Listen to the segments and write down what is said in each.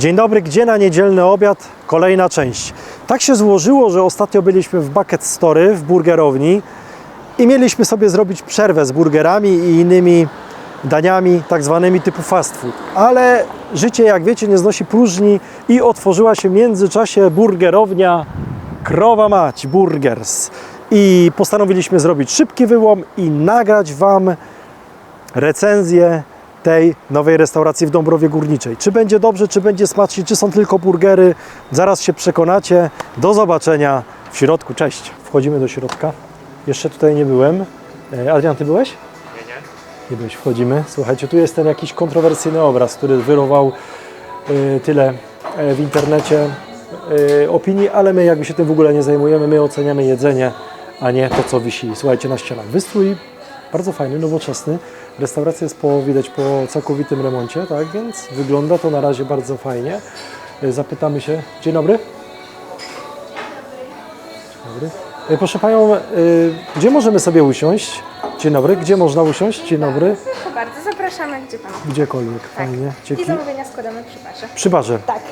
Dzień dobry, gdzie na niedzielny obiad? Kolejna część. Tak się złożyło, że ostatnio byliśmy w Bucket Story, w burgerowni i mieliśmy sobie zrobić przerwę z burgerami i innymi daniami, tak zwanymi typu fast food. Ale życie, jak wiecie, nie znosi próżni i otworzyła się w międzyczasie burgerownia Krowa Mać Burgers. I postanowiliśmy zrobić szybki wyłom i nagrać Wam recenzję tej nowej restauracji w Dąbrowie Górniczej. Czy będzie dobrze, czy będzie smacznie, czy są tylko burgery, zaraz się przekonacie. Do zobaczenia w środku. Cześć. Wchodzimy do środka. Jeszcze tutaj nie byłem. E, Adrian, ty byłeś? Nie, nie. Nie byłeś, wchodzimy. Słuchajcie, tu jest ten jakiś kontrowersyjny obraz, który wyrował e, tyle e, w internecie e, opinii, ale my jakby się tym w ogóle nie zajmujemy. My oceniamy jedzenie, a nie to, co wisi, słuchajcie, na ścianach. Wystrój bardzo fajny, nowoczesny. Restauracja jest po, widać po całkowitym remoncie, tak więc wygląda to na razie bardzo fajnie. E, Zapytamy się. Dzień dobry. Dzień dobry. E, Proszę Panią, e, gdzie możemy sobie usiąść? Dzień dobry. Gdzie można usiąść? Dzień dobry. Proszę bardzo, zapraszamy gdzie Pan. Gdziekolwiek. Fajnie. I Dzięki. zamówienia składamy przy barze. Przy barze. Tak.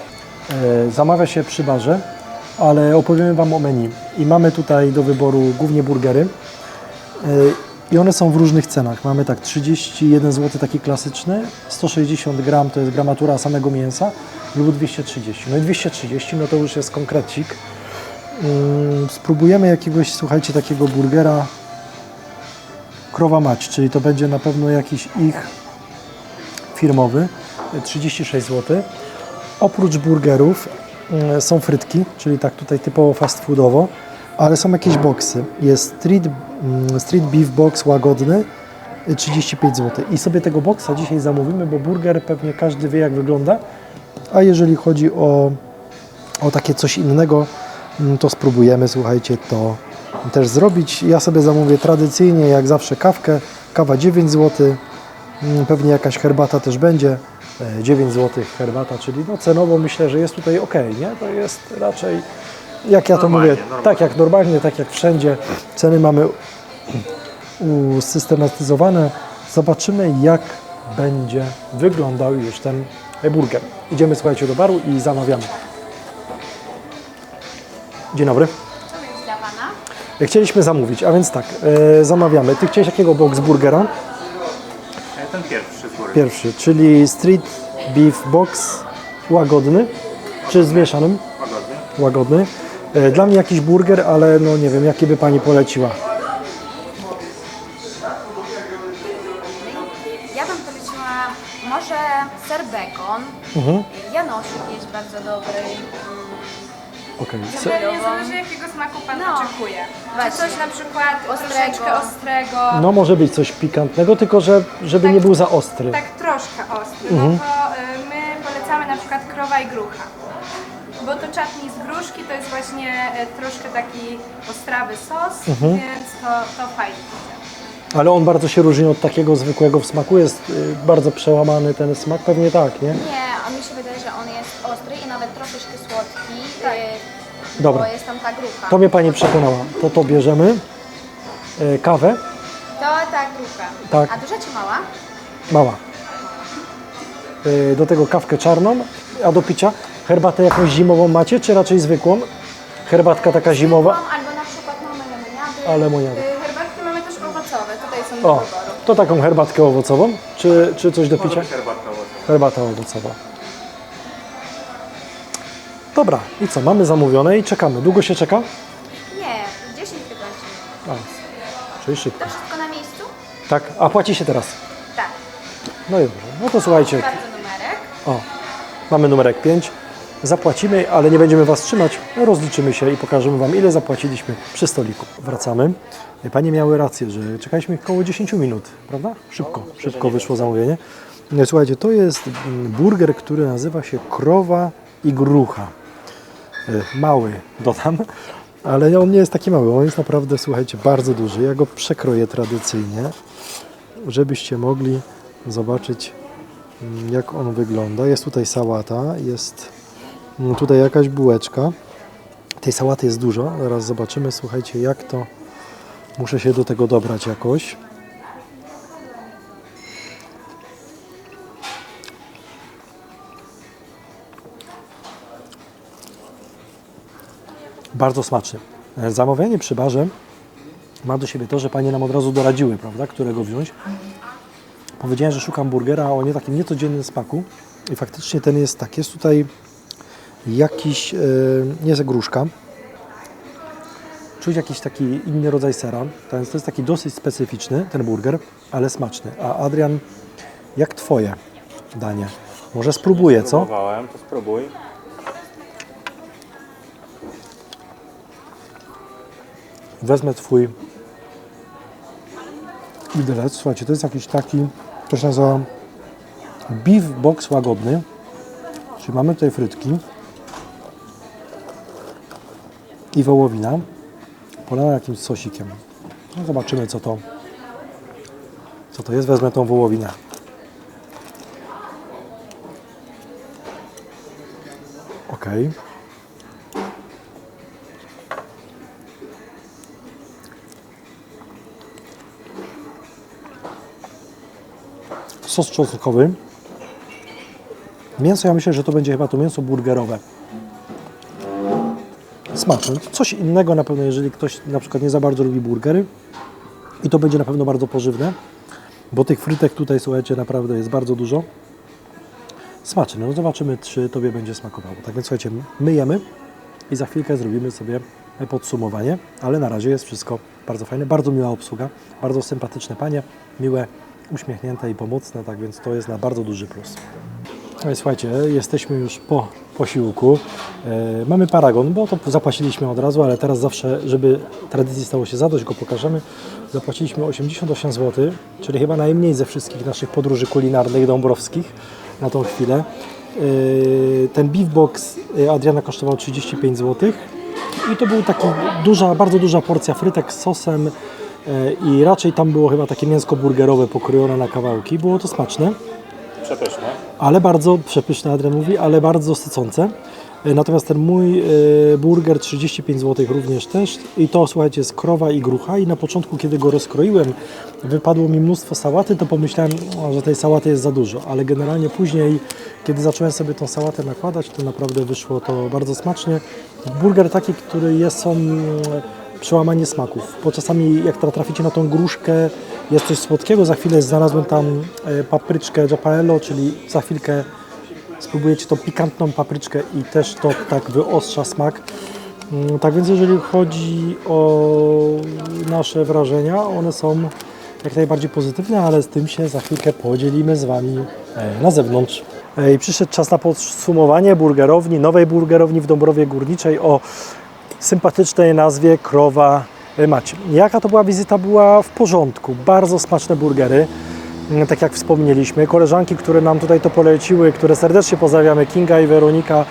Zamawia się przy barze, ale opowiemy Wam o menu. I mamy tutaj do wyboru głównie burgery. I one są w różnych cenach. Mamy tak 31 zł taki klasyczny, 160 gram to jest gramatura samego mięsa lub 230. No i 230 no to już jest konkrecik. Ym, Spróbujemy jakiegoś, słuchajcie, takiego burgera Krowa Mać, czyli to będzie na pewno jakiś ich firmowy, e, 36 zł. Oprócz burgerów mm, są frytki, czyli tak tutaj typowo fast foodowo, ale są jakieś boksy. Jest street, mm, street beef box łagodny, y, 35 zł. I sobie tego boksa dzisiaj zamówimy, bo burger pewnie każdy wie jak wygląda. A jeżeli chodzi o, o takie coś innego, mm, to spróbujemy, słuchajcie, to też zrobić. Ja sobie zamówię tradycyjnie, jak zawsze kawkę, kawa 9 zł, Mm, Pewnie jakaś herbata też będzie. E, 9 zł herbata, czyli no cenowo myślę, że jest tutaj ok, nie? To jest raczej, jak ja to Normalnie, mówię, normalnie. tak jak normalnie, tak jak wszędzie. Ceny mamy usystematyzowane. Zobaczymy, jak będzie wyglądał już ten burger. Idziemy, słuchajcie, do baru i zamawiamy. Dzień dobry. Chcieliśmy zamówić, a więc tak, e, zamawiamy. Ty chciałeś jakiego box burgera? Ten pierwszy góry. Pierwszy, czyli street beef box łagodny, czy z mieszanym? Łagodny. Łagodny. E, Dla mnie jakiś burger, ale no nie wiem, jaki by Pani poleciła. Ja bym poleciła może ser bacon. Mhm. Janosik jest bardzo dobry. Okej. Se- Zupełnie zależy jakiego smaku Pan No. oczekuje. Czy Właśnie. coś na przykład Ostrego. troszeczkę ostrego, No może być coś pikantnego, tylko że, żeby nie był za ostry. tak troszkę ostry, Mhm. no to y, my polecamy na przykład krowa i grucha. Bo to czatni z gruszki to jest właśnie y, troszkę taki ostrawy sos, Mhm. więc to, to fajnie. Ale on bardzo się różni od takiego zwykłego w smaku. Jest y, bardzo przełamany ten smak, pewnie tak, nie? Nie, a mi się wydaje, że on jest ostry i nawet troszeczkę słodki, Tak. y, Dobra. bo jest tam ta grucha. To mnie Pani przekonała. To to bierzemy. E, Kawę, To ta grucha. Tak. A duża czy mała? mała. E, Do tego kawkę czarną, a do picia herbatę jakąś zimową macie, czy raczej zwykłą? Herbatka taka zimowa, albo na przykład mamy lemoniady. a lemoniada. Y, Herbatki mamy też owocowe, tutaj są do O, wyboru. to taką herbatkę owocową, czy, czy coś do picia? być herbatka owocowa. Herbata owocowa. Dobra, i co, mamy zamówione i czekamy. Długo się czeka? Nie, 10-15 minut. A, czyli szybko. To wszystko na miejscu? Tak, a płaci się teraz. Tak. No i dobrze, no to słuchajcie, Bardzo numerek. o, mamy numerek 5. Zapłacimy, ale nie będziemy Was trzymać. Rozliczymy się i pokażemy Wam, ile zapłaciliśmy przy stoliku. Wracamy. Panie miały rację, że czekaliśmy około 10 minut, prawda? Szybko, szybko wyszło zamówienie. Słuchajcie, to jest mm, burger, który nazywa się Krowa i Grucha. E, Mały, dodam, ale on nie jest taki mały, on jest naprawdę, słuchajcie, bardzo duży. Ja go przekroję tradycyjnie, żebyście mogli zobaczyć Mm, jak on wygląda. Jest tutaj sałata, jest no tutaj jakaś bułeczka. Tej sałaty jest dużo. Zaraz zobaczymy, słuchajcie, jak to. Muszę się do tego dobrać jakoś. Bardzo smaczny. E, zamawianie przy barze ma do siebie to, że panie nam od razu doradziły, prawda, którego wziąć. Powiedziałem, że szukam burgera o nie takim niecodziennym smaku i faktycznie ten jest tak. Jest tutaj jakiś, e, nie jest gruszka, czuć jakiś taki inny rodzaj sera. To jest, to jest taki dosyć specyficzny, ten burger, ale smaczny. A Adrian, jak twoje danie? Może spróbuję, co? Próbowałem, to spróbuj. Wezmę twój widelec. Słuchajcie, to jest jakiś taki, to się nazywa beef box łagodny. Czyli mamy tutaj frytki i wołowina polana jakimś sosikiem. No zobaczymy, co to, co to jest. Wezmę tą wołowinę. Okej. sos czosnkowy. Mięso, ja myślę, że to będzie chyba to mięso burgerowe. Smaczne. Coś innego na pewno, jeżeli ktoś na przykład nie za bardzo lubi burgery. I to będzie na pewno bardzo pożywne, bo tych frytek tutaj, słuchajcie, naprawdę jest bardzo dużo. Smaczne. No zobaczymy, czy Tobie będzie smakowało. Tak więc słuchajcie, myjemy i za chwilkę zrobimy sobie podsumowanie, ale na razie jest wszystko bardzo fajne, bardzo miła obsługa, bardzo sympatyczne panie, miłe, uśmiechnięte i pomocne, tak więc to jest na bardzo duży plus. No i słuchajcie, jesteśmy już po posiłku. E, mamy paragon, bo to zapłaciliśmy od razu, ale teraz zawsze, żeby tradycji stało się zadość, go pokażemy. Zapłaciliśmy 88 zł, czyli chyba najmniej ze wszystkich naszych podróży kulinarnych dąbrowskich na tą chwilę. E, ten beef box e, Adriana kosztował 35 zł. I to był taki duża, bardzo duża porcja frytek z sosem i raczej tam było chyba takie mięsko burgerowe pokrojone na kawałki. Było to smaczne Przepyszne. ale bardzo przepyszne, Adrian mówi, ale bardzo sycące. E, Natomiast ten mój e, burger 35 zł również też i to słuchajcie jest krowa i grucha i na początku kiedy go rozkroiłem wypadło mi mnóstwo sałaty, to pomyślałem, że tej sałaty jest za dużo, ale generalnie później kiedy zacząłem sobie tą sałatę nakładać, to naprawdę wyszło to bardzo smacznie. Burger taki, który jest mm, przełamanie smaków, bo czasami jak tra- traficie na tą gruszkę jest coś słodkiego, za chwilę znalazłem tam e, papryczkę Japaello, czyli za chwilkę spróbujecie tą pikantną papryczkę i też to tak wyostrza smak. Mm, Tak więc jeżeli chodzi o nasze wrażenia, one są jak najbardziej pozytywne, ale z tym się za chwilkę podzielimy z Wami e, na zewnątrz. E, I przyszedł czas na podsumowanie burgerowni, nowej burgerowni w Dąbrowie Górniczej o sympatycznej nazwie Krowa Macie. Jaka to była wizyta? Była w porządku. Bardzo smaczne burgery. Mm, Tak jak wspomnieliśmy, koleżanki, które nam tutaj to poleciły, które serdecznie pozdrawiamy, Kinga i Weronika,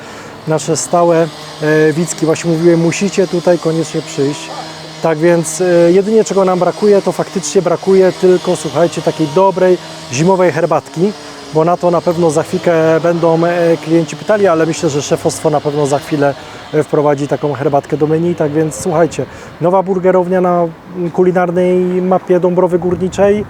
nasze stałe e, Wicki, właśnie mówiły, musicie tutaj koniecznie przyjść. Tak więc e, jedynie czego nam brakuje, to faktycznie brakuje tylko, słuchajcie, takiej dobrej zimowej herbatki, bo na to na pewno za chwilkę będą e, klienci pytali, ale myślę, że szefostwo na pewno za chwilę e, wprowadzi taką herbatkę do menu. Tak więc słuchajcie, nowa burgerownia na kulinarnej mapie Dąbrowy Górniczej.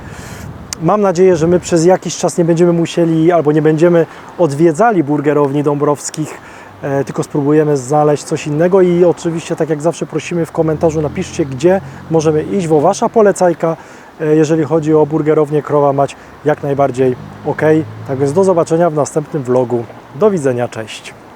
Mam nadzieję, że my przez jakiś czas nie będziemy musieli albo nie będziemy odwiedzali burgerowni dąbrowskich, e, tylko spróbujemy znaleźć coś innego i oczywiście tak jak zawsze prosimy w komentarzu napiszcie, gdzie możemy iść, bo Wasza polecajka, jeżeli chodzi o burgerownię Krowa Mać, jak najbardziej ok. Tak więc do zobaczenia w następnym vlogu. Do widzenia, cześć.